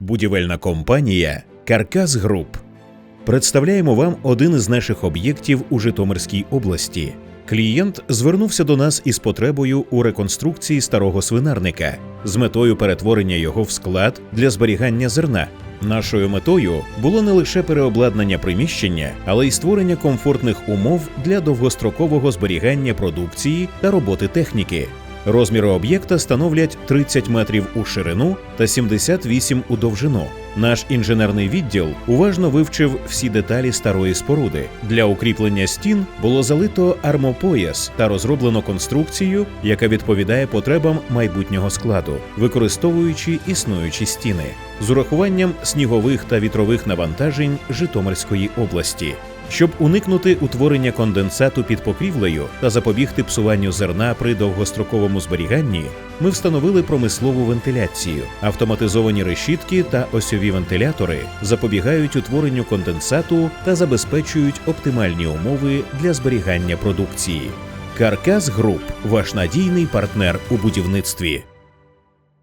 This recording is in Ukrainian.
Будівельна компанія Каркас Груп. Представляємо вам один із наших об'єктів у Житомирській області. Клієнт звернувся до нас із потребою у реконструкції старого свинарника з метою перетворення його в склад для зберігання зерна. Нашою метою було не лише переобладнання приміщення, але й створення комфортних умов для довгострокового зберігання продукції та роботи техніки. Розміри об'єкта становлять 30 метрів у ширину та 78 у довжину. Наш інженерний відділ уважно вивчив всі деталі старої споруди. Для укріплення стін було залито армопояс та розроблено конструкцію, яка відповідає потребам майбутнього складу, використовуючи існуючі стіни з урахуванням снігових та вітрових навантажень Житомирської області. Щоб уникнути утворення конденсату під покрівлею та запобігти псуванню зерна при довгостроковому зберіганні, ми встановили промислову вентиляцію. Автоматизовані решітки та осьові вентилятори запобігають утворенню конденсату та забезпечують оптимальні умови для зберігання продукції. Каркас Груп ваш надійний партнер у будівництві.